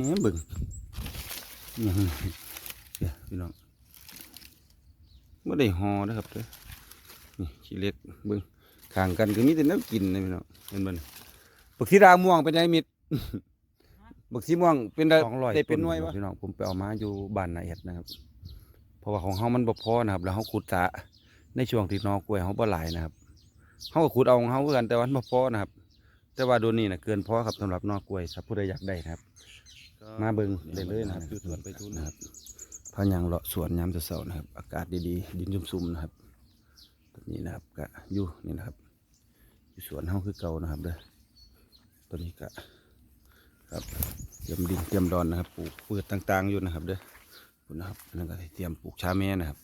แหมเบิ่งอื้อหือเดี๋ยวพี่น้องไม่ได้หอนะครับเด้อนี่ขี้เล็กเบิ่งข้างกันก็มีแต่น้ำกินนะพี่น้องเห็นบ่นี่บักสีดาม่วงเป็นไงมิดบักสีม่วงเป็นได้ได้เป็นหน่วยวะพี่น้องผมไปเอามาอยู่บ้านนาเอ็ดนะครับ เพราะว่าของเฮามันบ่พอนะครับ แล้วเฮาขุดสระในช่วงที่นอกล้วยเฮาบ่หลายนะครับเฮาก็ขุดเอาของเฮาคือกันแต่ว่ามันบ่พอนะครับ แต่ว่าโดนนี่นะเกินพอครับสำหรับนอกกล้วยถ้าผู้ใดอยากได้นะครับ มาเบิ่งได้เลยนะครับอยู่สวนไปทุนนะครับพายังเลาะสวนยามเช้าๆนะครับ อากาศดีๆ ดินชุ่มๆนะครับตัวนี้นะครับก็อยู่นี่นะครับอยู่สวนเฮาคือเก่านะครับเด้อตัวนี้ก็ครับเตรียมดินเตรียมดอนนะครับปลูกพืชต่างๆอยู่นะครับเด้อคุณนะครับนั่นก็เตรียมปลูกชาแม่นะครับ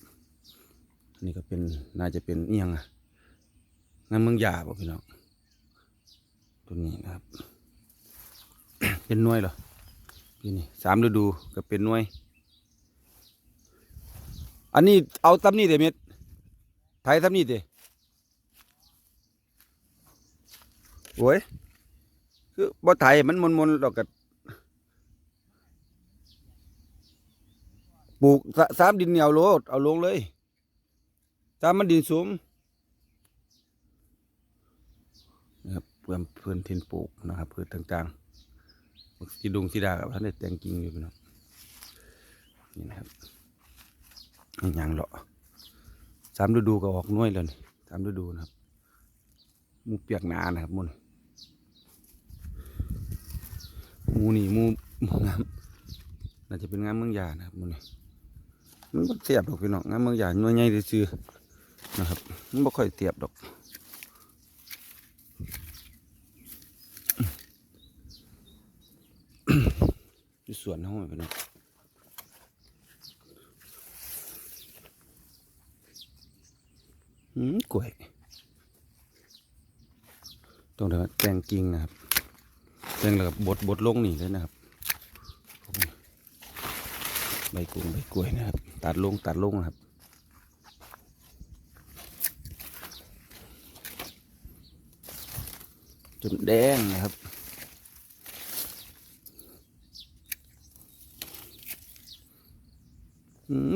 อันนี่ก็เป็นน่าจะเป็นเอียงอะงานเมืองยาบ่พี่น้องตัวนี้นะครับ เป็นหน่วยเหรอี่นี่สามฤดูก็เป็นหน่วย อันนี้เอาตำนี่เด้เม็ดไทยตำนี่เด้โอ้ยคือบ่ไทยมันมนมนดอกกับปลูกสสามดินเหนียวโลดเอาลงเลยสามมันดินสูงนะครับเพื่อนเพื่อนทินปลูกนะครับพืชต่างๆ สีดุงสีดากับท่านได้แต่งกิ่งอยู่พี่น้องนี่นะครับอย่างเหรอสามฤดูก็ออกน้วยแล้วนี่สามฤดูนะครับมูเปียกหนานะครับมุนมูนี่มูมูงามน่าจะเป็นงามเมืองยานะครับมูนี่มันบ่เตียบดอกพี่น้องงามเมืองยาหน่วยใหญ่ซื่อนะครับมันบ่ค่อยเตียบดอก อยู่สวนห้องไปนะอืมกล้วยต้องเดี๋ยวแตงกิ่งนะครับแตงแล้วกับบดบดลงนี่เลยนะครับใบกุ้งใบกล้วยนะครับ ตัดลงตัดลงนะครับจนแดงนะครับ อืม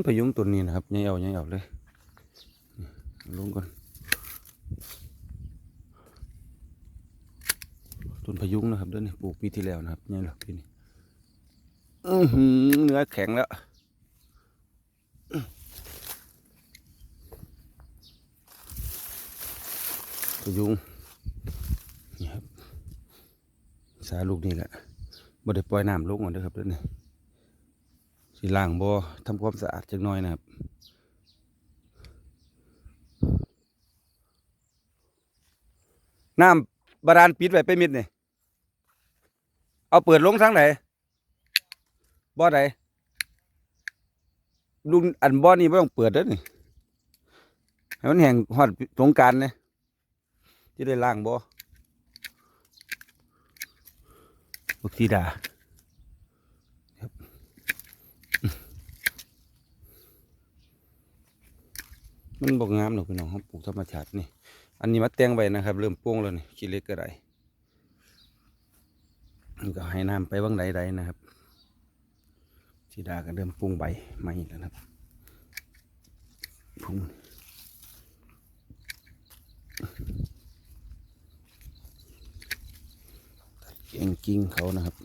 พยุงตัวนี้นะครับยังเอายังเอาเลยลงก่อนต้นพยุงนะครับเด้อนี่ปลูกปีที่แล้วนะครับยังหรอปีนี้เนื้อแข็งแล้วพยุงนี่ครับสาลูกนี่แหละบ่ได้ปล่อยน้ำลงก่อนเด้อครับเด้อนี่ สีล่างบ่ทำความสะอาดจักหน่อยนะครับน้ำบาดาลปิดไว้ไปมิดนี่เอาเปิดลงทางไหนบ่อไหนลุงอันบ่อนี่ไม่ต้องเปิดเด้อนี่ให้มันแห้งฮอดสงการเนี่ยที่ได้ล่างบ่บักสีดา มันบอกงามหรอกพี่น้องเขาปลูกธรรมชาตินี่ อันนี้มาแตงไว้นะครับ เริ่มโป้งแล้วนี่ขี้เล็กก็ได้ก็ให้น้ำไปบ้างใดๆนะครับสีดาก็เริ่มปรุงใบใหม่แล้วนะครับพุ่งตัดเก่งกิ่งเขานะครับ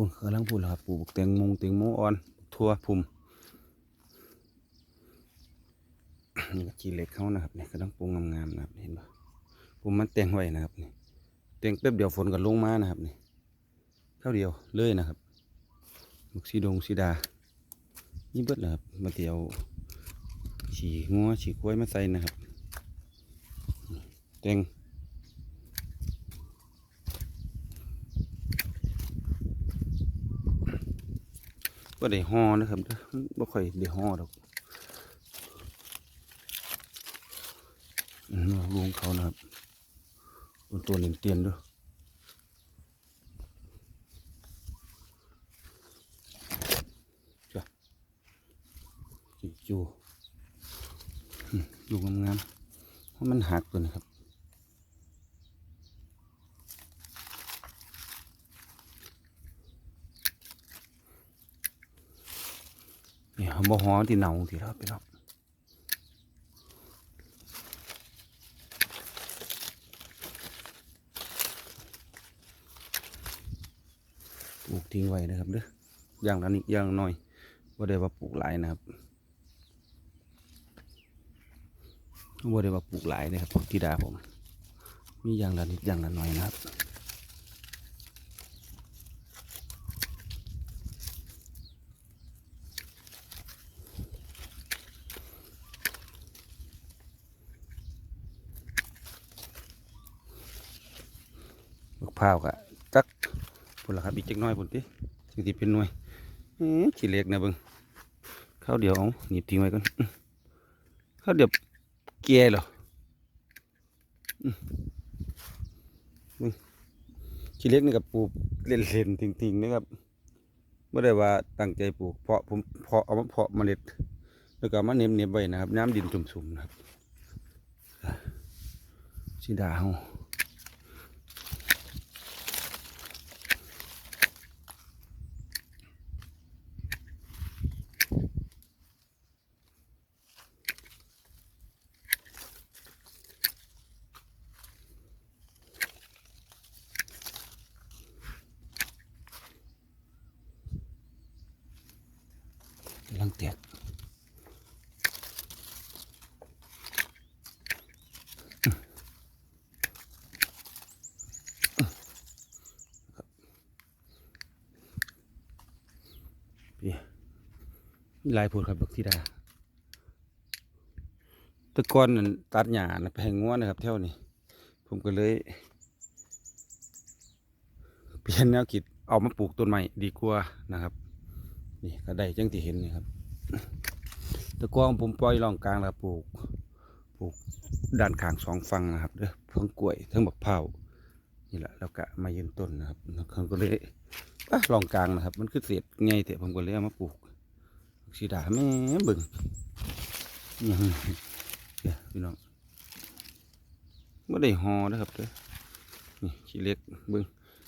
พุ่นกำลังพูดแล้วครับปลูกแตงมงแตงโมอ่อนทั่วพุ่มนี่ก็ขี้เหล็กเขานะครับนี่กำลังปรุงงามๆนะครับเห็นปะผมมันแต่งไว้นะครับนี่แต่งแป๊บเดียวฝนก็ลงมานะครับนี่เข้าวเดียวเลยนะครับมุกสีดงสีดานี่เบิดแล้วครับมาเดียวฉี่งัวฉี่กล้วยมาใส่นะครับนี่แต่ง บ่ได้ห่อนะครับเด้อมันบ่ค่อยได้ห่อดอกอืมเอาลุงเขานะครับตัวตัวเนียนเตียนด้วยจ้ะจิจูอืมลูกงามๆเพราะมันหักตัวนะครับ เนี่ย บ่ฮ้อนที่เนาที่เราไปเนาะปลูกทิ้งไว้นะครับเด้ออย่างละนิดอย่างหน่อยว่าได้ว่าปลูกหลายนะครับว่าได้ว่าปลูกหลายนะครับที่ดาผม มีอย่างละนิดอย่างละหน่อยนะครับ พร้าวกะจักพุ่นละครับอีกจักน้อยพุ่นติจึงสิเป็นหน่วยขี้เล็กนะเบิงข้าวเดียวเอาหนีบทิ้งไว้ก่อนข้าวเดียวแก่เหรออื้อเบิ่งขี้เล็กนี่กับปลูกเล่นๆทิ้งๆนะครับไม่ได้ว่าตั้งใจปลูกเพาะผมเพาะเอามาเพาะเมล็ดแล้วก็เอามาเน็บๆไว้นะครับ น้ำดินสุ่มๆนะครับสีดาเฮา มีหลายพูดครับบักทีดาตะกอนนั่นตัดหญ้านะไปให้งัวนะครับเท่านี้ ผมก็เลย เปลี่ยนแนวคิดเอามาปลูกต้นใหม่ดีกว่านะครับ นี่ก็ได้จังที่เห็นนี่ครับตะกอนผมปล่อยร่องกลางแล้วปลูกปลูกด้านข้างสองฝั่งนะครับเด้อทั้งกล้วยทั้งบักเผานี่แหละแล้วก็มายืนต้นนะครับแล้วเขาก็เลยอะร่องกลางนะครับ มันคือเศษไงเถอะผมก็เลยเอามาปลูก สีดาแม่เบิ่งเดี๋ยวพี่น้องไม่ได้หอนะครับเด้อนี่ขี้เล็กเบิ่ง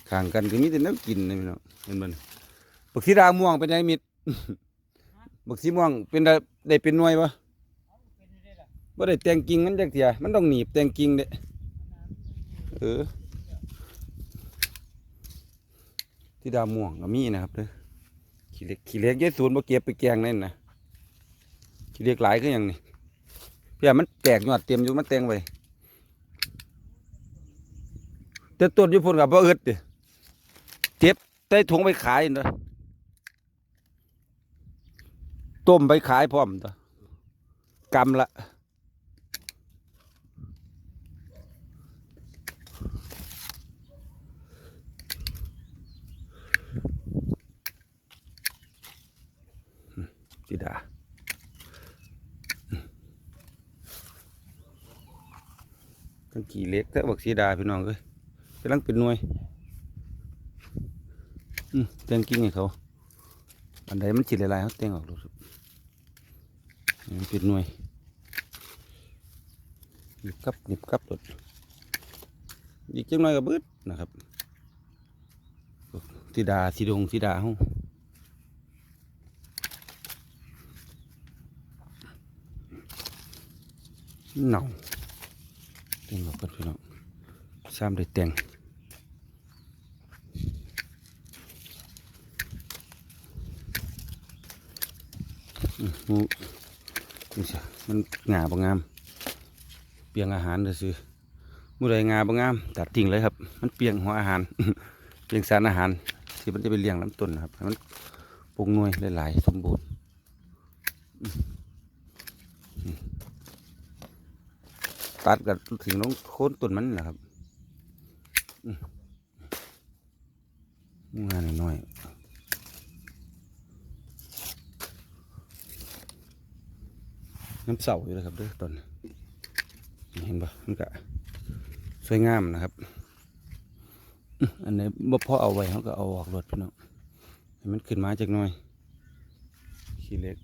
ข้างกันก็มีแต่น้ำกินนะพี่น้องเห็นบ่นี่บักสีดาม่วงเป็นไงมิดบักสีม่วงเป็นได้ได้เป็นหน่วยปะบ่ได้แตงกิ่งมันจักเทียมันต้องหนีบแตงกิ่งเด้เออที่ดาม่วงก็มีนะครับเด้อ ขี้เล็กขี้เล็กยายศูนย์บ่เก็บไปแกงนั่นนะขี้เล็กหลายคือหยังนี่เพี่ยมันแตกยอดเต็มอยู่มันแตงไว้แต่ต้นยู่พุ่นก็บ่อึดเดเจ็บใส่ถุงไปขายเนาะต้มไปขายพร้อมตัวกำละสี ดาตั้งกี่เล็กแต่บักสีดาพี่น้องเอ้ยกำลังเป็นหน่วยอืมแตงกิ้งให้เขา อันใดมันจิหลายๆเขาแตงออกดูสิมันเป็นหน่วยหยิบกับหยิบกับรถอีกจังหน่อยก็เบิดนะครับสีดาสีดงสีดาห้อง เน่าเต็งออกกันพี่น้องซ้ำได้แต่งอืมหูนี่สิมันงาบางาม เปียงอาหารเด้อซื้อมื่อใดงาบางาม ตัดทิ้งเลยครับ มันเปียงหัวอาหาร เปียงสารอาหาร ที่มันจะไปเลี้ยงลำต้นนะครับ มันปรุงนวยหลายๆสมบูรณ์ ตัดกับถึงน้องโค้นต้นมันแหละครับงานน้อยน้ำเสาอยู่เลยครับด้วยต้นเห็นปะมันก็สวยงามนะครับ อันไหนบ่พอเอาไว้เขาก็เอาออกรดพี่น้องให้มันขึ้นมาจากน้อยขี้เล็ก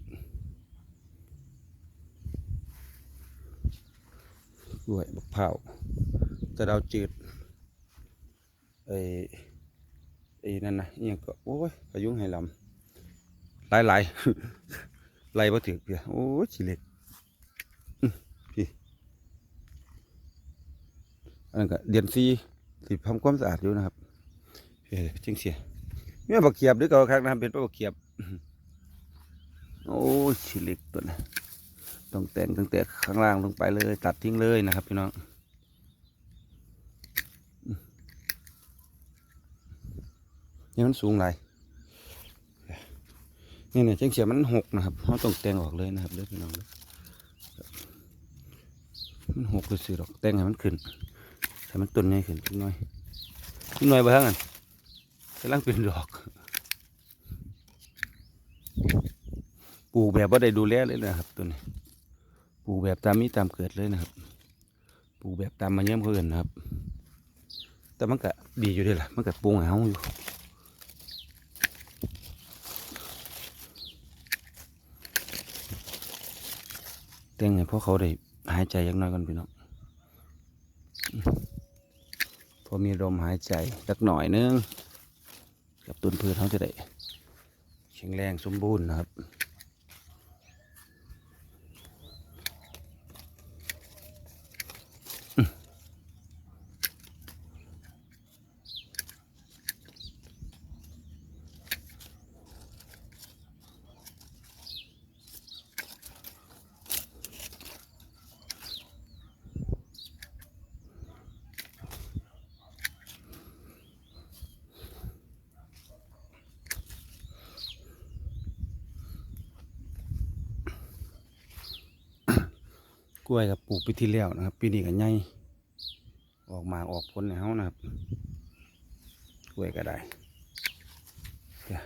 กล้วยบักเผาวแต่ดาจืดไอ้ไอ้นั่นนะอิหยังก็โอ้ยพายุให้ลำหลายหลายๆไล่ถึงเพียโอ้ยขี้เล็กพี่อันนั้นก็เดือนซีสิทำความสะอาดอยู่นะครับเฮ้ยจังเสียมีบักเขียบด้วยก็ครับนะครับเป็นบักเขียบโอ้ยชิเล็กตัวนะ ต้องแต่งตั้งแต่ข้างล่างลงไปเลย ตัดทิ้งเลยนะครับพี่น้องนี่มันสูงไรนี่เนี่ยจังเสียมันหกนะครับเขาต้องแต่งออกเลยนะครับเด้อพี่น้องเด้อมันหกเลยสิดอกแต่งให้มันขึ้นให้มันต้นใหญ่ขึ้นนิดหน่อยนิดหน่อยบ่ทั้งนั้นกำลังเป็นดอกปลูกแบบว่าได้ดูแลเลยนะครับตัวนี้ ลูกแบบตามมีตามเกิดเลยนะครับปลูกแบบตามมาเยี่ยมเขาเอื่นนะครับ แต่มันก็ดีอยู่ดีล่ะมันก็ปรุงเฮาอยู่แต่งให้พวกเขาได้หายใจยังน้อยก่อนพี่น้องพอมีลมหายใจสักหน่อยนึง กับต้นพืชเขาจะได้แข็งแรงสมบูรณ์นะครับ กล้วยกับปลูกปีที่แล้วนะครับ ปีนี้ก็ใหญ่ออกมาออกผลในเฮานะครับ กล้วยก็ได้เดี๋ยว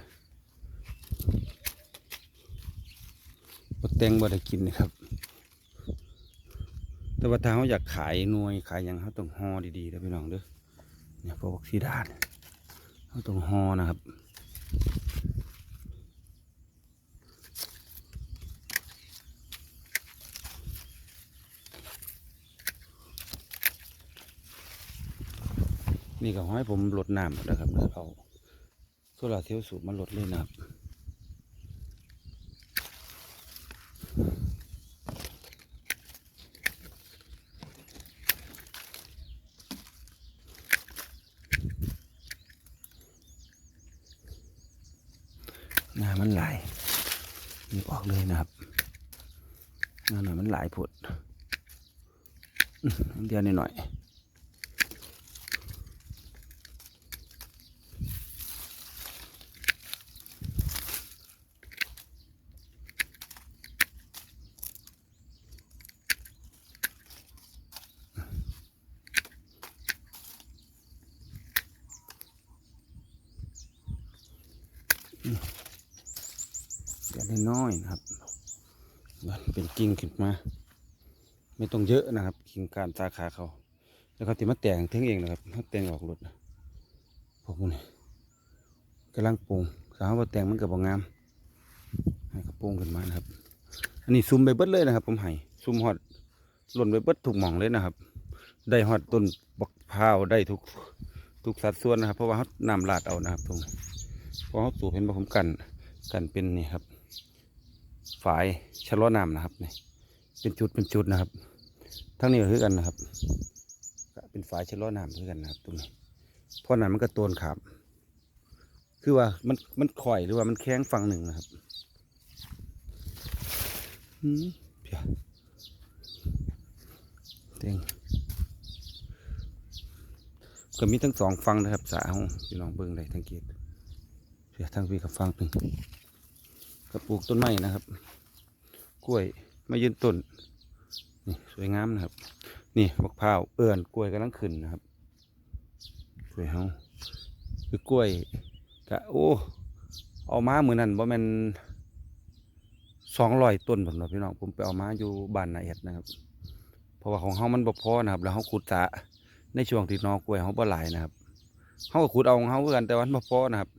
บ่แตงบ่ได้กินนะครับ แต่ว่าถ้าเขาอยากขายหน่วยขายหยังเขาต้องห่อดีๆนะพี่น้องเด้อเนี่ยพวกซีดานเขาต้องห่อนะครับ นี่ก็ให้ผมลดน้ำนะครับเด้อเอาโซลาเซลล์สูบมาลดเลยนะครับน้ำมันไหลนี่ออกเลยนะครับน้ำหน่อยมันไหลผดเดียวนิดหน่อย น้อยนะครับเป็นกิ่งขึ้นมา ไม่ต้องเยอะนะครับ กิ่งการสาขาเขา แล้วเขาติมาแต่งถึงเองนะครับเขาแต่งออกรถนะพวกนี้กำลังปรุงสาวว่าแต่งมันกับบงงามให้กระโปรงขึ้นมานะครับ อันนี้ซุ่มไปเบิดเลยนะครับ ผมให้ซุ่มฮอดหล่นไปเบิดถูกหม่องเลยนะครับ ได้ฮอดต้นบักพร้าวได้ทุกทุกสัดส่วนนะครับ เพราะว่าเขานำลาดเอานะครับตรงเพราะเขาสูบเห็นว่าผมกันกันเป็นนี่ครับ ฝายชะลอน้ำนะครับนี่เป็นจุดเป็นจุดนะครับ ทั้งนี้ก็คือกันนะครับ เป็นฝายชะลอน้ำคือกันนะครับตรงนี้เพราะนั้นมันก็โตนครับ คือว่ามันมันข่อยหรือว่ามันแข้งฝั่งหนึ่งนะครับอืมเพียเต็งก็มีทั้งสองฝั่งนะครับสาของพี่น้องเบิ้งได้ทั้งเกียรติเสียทางพี่กับฟังหนึ่ง ก็ปลูกต้นไม้นะครับ กล้วยมายืนต้นนี่สวยงามนะครับ นี่มะพร้าวเอื่อนกล้วยกำลังขึ้นนะครับกล้วยเฮาคือกล้วยกะโอ้เอามาเหมือนนั่นว่ามันสองร้อยต้นผมนะพี่น้องผมไปเอามาอยู่บ้านนาเอ็ดนะครับ เพราะว่าของเฮามันบ่พอนะครับ แล้วเฮาขุดสะในช่วงที่นอกล้วยเฮาบ่หลายนะครับเฮาก็ขุดเอาของเฮาคือกันแต่วันบ่พอนะครับ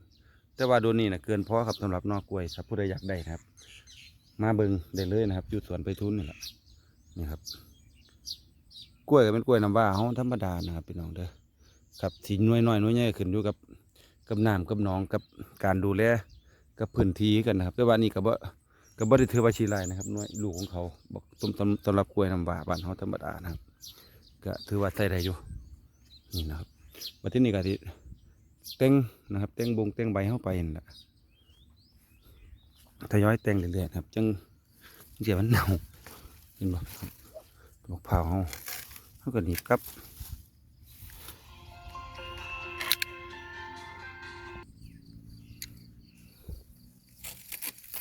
แต่ว่าโดนนี่นะเกินพอครับสำหรับนอกกล้วยถ้าผู้ใดอยากได้ครับ มาเบิ่งได้เลยนะครับอยู่สวนไปทุนนี่แหละนี่ครับ กล้วยก็เป็นกล้วยน้ำว้าเฮาธรรมดานะครับพี่น้องเด้อครับที่น่วยน้อยน่วยใหญ่ขึ้นอยู่กับกับน้ำกับหนองกับการดูแลกับพื้นที่กันนะครับแต่ว่านี่ก็บ่ก็บ่ได้ถือว่าชีไรนะครับน่วยลูกของเขาบอกสำสำสำหรับกล้วยน้ำว้าบ้านเฮาธรรมดานะครับ ก็ถือว่าใช้ได้อยู่นี่นะครับวันที่นี่ก็ที่ เต็งนะครับ เต็งบงเต็งใบเข้าไปนั่นแหละทยอยเต็งเรื่อยๆนะครับ จังเจียมันเน่าเห็นบ่ครับมะพร้าเฮาเฮาก็หนีบกลับ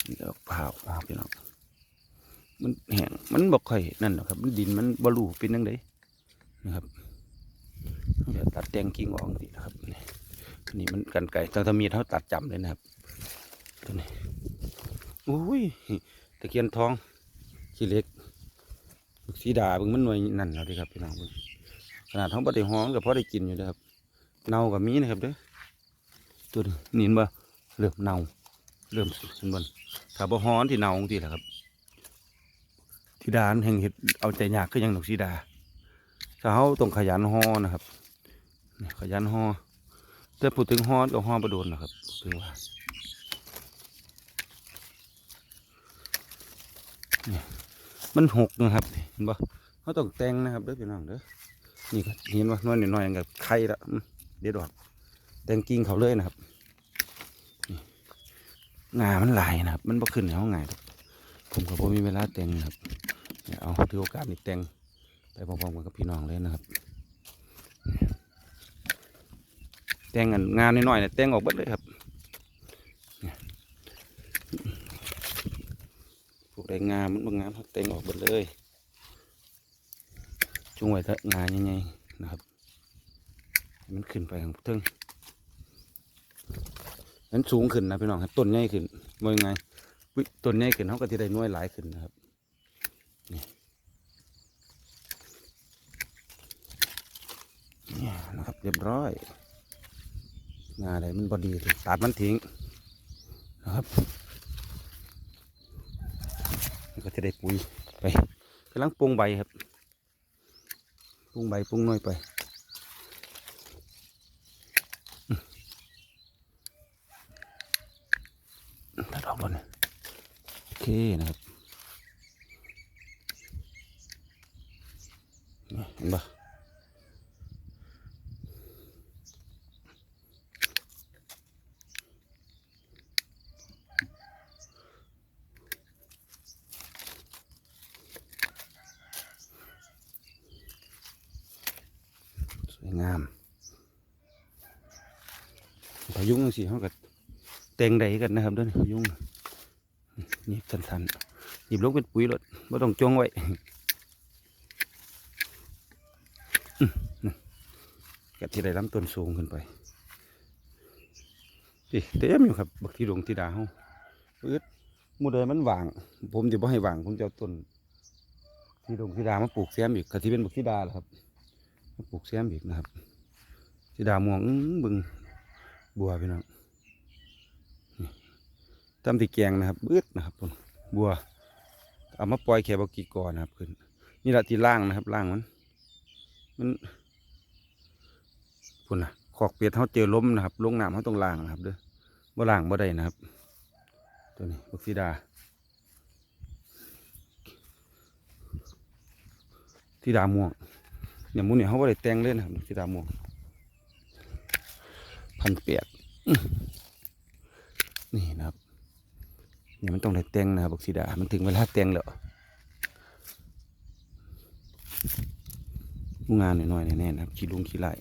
นี่ดอกพร้าวนะครับพี่น้องมันแห้งมันบ่ค่อยนั่นหรอกครับ มันดินมันบ่รู้เป็นจังไดนะครับเดี๋ยวตัดแต่งกิ่งออกนี่นะครับ นี่มันกันไก่ถ้าถ้ามีดเขาตัดจำเลยนะครับตัวนี้อุ้ยตะเคียนทองขี้เล็กลูกสีดาบิ่งมันหน่วยนั่นแล้วดิครับพี่น้องเบิ่งขนาดท้องปฏิห้องก็พอได้กินอยู่นะครับเน่ากับมีนะครับเด้อตัวนี้นี่เห็นบ่เริ่มเน่าเริ่มเห็นบ่ถ้าบ่ฮ้อนที่เน่าที่แหละครับธิดานแห่งเห็ดเอาใจยากคือหยังดอกสีดาถ้าเขาต้องขยันฮอนะครับขยันฮอ แต่พูดถึงฮอก็ฮอประโดนนะครับถึงว่านี่มันหกนะครับเห็นปะเขาต้องแต่งนะครับเด้อพี่น้องเด้อนี่ก็เห็นว่าน้อยหน่อยๆอย่างกับไข่ละเดี๋ยวดอกแต่งกิ่งเขาเลยนะครับงามันหลายนะครับ มันบ่ขึ้นในห้องไงายดอกผมก็บ่มีเวลาแต่งนะครับเดี๋ยวเอาถือโอกาสนี้แต่งไปพร้อมๆกันกับพี่น้องเลยนะครับ แต่งกันงานน้อยๆเนี่ยแต่งออกเบิดเลยครับพวกใดงามมันบางงามเขาแต่งออกเบิดเลยจุงไว้เถอะงานยังไงนะครับ มันขึ้นไปทางเทิงนั้นสูงขึ้นนะพี่น้องครับต้นใหญ่ขึ้นว่ายังไงวิต้นใหญ่ขึ้นเขาก็จะได้น้อยหลายขึ้นนะครับนี่นะครับเรียบร้อย งาอะไรมันบอดีตัดมันทิ้งนะครับแล้วก็จะได้ปุ๋ยไปกำลังปรุงใบครับปรุงใบปรุงน้อยไปตัดออกบนยโอเคนะครับนี่เห็นปะ สวยงามพายุงจังสิเขาก็แต่ งใดกันนะครับด้วยยุ่งนี่สันๆหยิบลงเป็นปุ๋ยรถไม่ต้องจงไว้อื้อนั่นก็ที่ได้ลำต้นสูงขึ้นไปดิเต็มอยู่ครับบักที่หลวงที่ดาเฮาปื๊ดหมูเดยมันหว่าง ผมจะบ่ให้หว่างผมจะเอาต้นที่หลวงที่ดามาปลูกแซมอีกก็ที่เป็นบักที่ดาแหละครับมาปลูกแซมอีกนะครับสีดาม่วงบึงบัวพี่น้อง ตำที่แกงนะครับบืดนะครับพุ่นบัว เอามาปล่อยแค่บกี่กอนะครับขึ้นนี่แหละที่ล่างนะครับล่างมัน มันพุ่นนะขอกเปียดเขาเจอล้มนะครับลงน้ำเขาต้องล่างนะครับเด้อบ่ล่างบ่ได้นะครับ ตัวนี้บักสีดา ที่ดาม่วงเนี่ยหมูนี่เขาก็ได้แต่งเลยนะครับสีดาม่วงพันเปียกนี่นะครับ เนี่ยมันต้องได้แต่งนะครับบักสีดา มันถึงเวลาแต่งแล้วงานหน่อยๆแน่ๆนะครับขี้ลุงขี้ไล่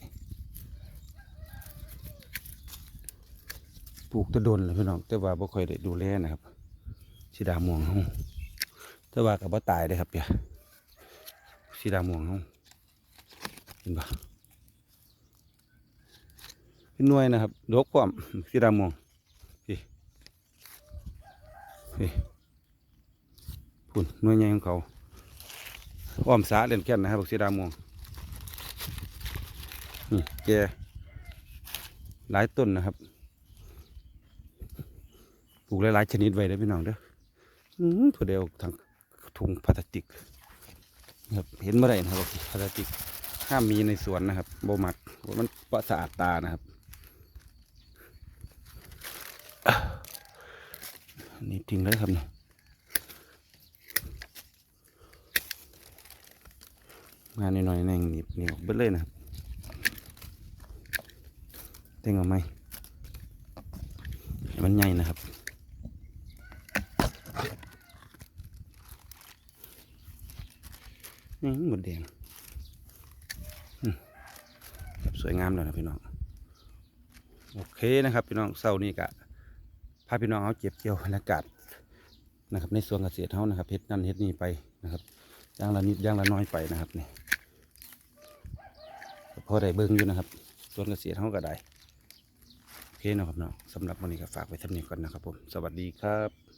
ปลูกตะดนเลยพี่น้องแต่ว่าบ่ค่อยได้ดูแลนะครับสีดาม่วงเขาแต่ว่ากับบ่ตายเลยครับเปียสีดาม่วงเขาเห็นปะเป็นหน่วยนะครับดกความสีดำมอง พี่พี่พุ่นน่วยใหญ่ของเขาอ้อมสาเล่นแก่นนะครับบักสีดาม่วงนี่แกหลายต้นนะครับปลูกหลายๆชนิดไว้เด้พี่น้องเด้ออื้อถั่วเดียวทางถุงพลาสติกนะครับเห็นเมื่อไหร่นะครับพลาสติกห้ามมีในสวนนะครับโบมักเพรามันประสาทตานะครับ นนี่ทิ้งเลยครับเนี่ยงานหน่อยๆแน่งหนีบหนีบออกเบิดเลยนะเต็งเอาไหมมันใหญ่นะครับนี่หมดแดงอืมครับสวยงามแล้วนะพี่น้อง โอเคนะครับ พี่น้องเสาร์นี้กะาพี่น้องเขาเก็บเกี่ยวบรรยากาศนะครับ ในสวนเกษตรเขานะครับเฮ็ดนั่นเฮ็ดนี่ไปนะครับย่างละนิดย่างละน้อยไปนะครับนี่ก็พอได้เบิ้งอยู่นะครับสวนเกษตรเขาก็ได้โอเคนะครับเนาะสำหรับวันนี้ก็ฝากไว้ท่านี้ก่อนนะครับผมสวัสดีครับ